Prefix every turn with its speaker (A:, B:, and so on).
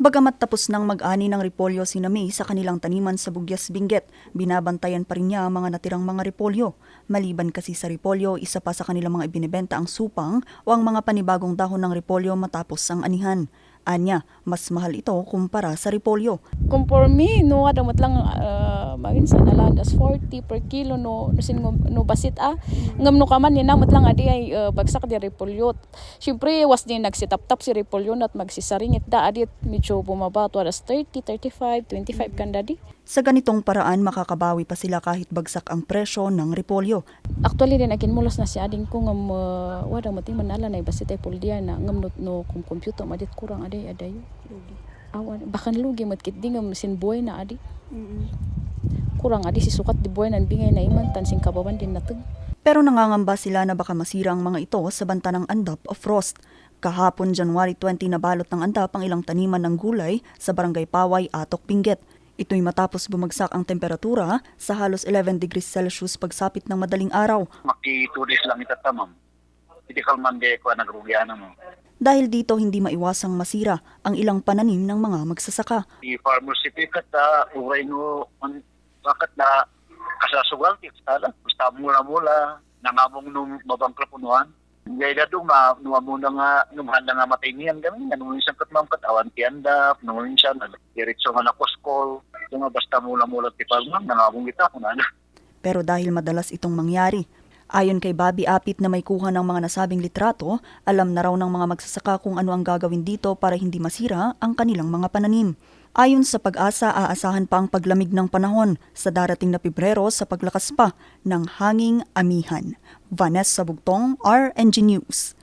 A: Bagamat tapos ng mag-ani ng repolyo si May sa kanilang taniman sa Bugyas Benguet, binabantayan pa rin niya ang mga natirang mga repolyo. Maliban kasi sa repolyo, isa pa sa kanilang mga ibinebenta ang supang o ang mga panibagong dahon ng repolyo matapos ang anihan. Anya, mas mahal ito kumpara sa repolyo.
B: Kung for me, no, adamot lang, uh, maginsan na lang, das 40 per kilo, no, no, sin, no basit, ah. Ngam no kaman, ninamot lang, adi ay uh, bagsak di repolyot. Siyempre, was din nagsitap-tap si repolyo at magsisaringit da, adi medyo bumaba, to alas 30, 35, 25 kanda di.
A: Sa ganitong paraan, makakabawi pa sila kahit bagsak ang presyo ng repolyo.
B: Actually, din akin mulos na si ading ko ngam, uh, wada mo manala na basit ay puldiya na, ngam no, no kum computer, madit kurang aday, aday. Awan, bakan lugi, matkit di ngam sin buhay na adi. Kurang adi si sukat di buhay nan bingay na iman tan sing kabawan din natag.
A: Pero nangangamba sila na baka masira ang mga ito sa banta ng andap o frost. Kahapon January 20 nabalot ng andap ang ilang taniman ng gulay sa barangay Paway, Atok, Pinget. Ito'y matapos bumagsak ang temperatura sa halos 11 degrees Celsius pagsapit ng madaling araw.
C: makitulis lang itatamam. Hindi kalman di ko nagrugyan mo.
A: Dahil dito hindi maiwasang masira ang ilang pananim ng mga magsasaka.
C: Di farmer certificate na uray no bakit na kasasugal ti tala. Basta mula-mula nangamong nung mabangkla punuan. Ngay na doon, ma, nuwa mo na nga, numahan na nga matay niyan kami. Nanunin siya kat mamkat, awan ti andap, nunin siya, diretso nga na koskol. So nga basta mula-mula ti farmer, nangamong kita kung ano.
A: Pero dahil madalas itong mangyari, ayon kay Bobby Apit na may kuha ng mga nasabing litrato, alam na raw ng mga magsasaka kung ano ang gagawin dito para hindi masira ang kanilang mga pananim. Ayon sa pag-asa, aasahan pa ang paglamig ng panahon sa darating na Pebrero sa paglakas pa ng hanging amihan. Vanessa Bugtong, RNG News.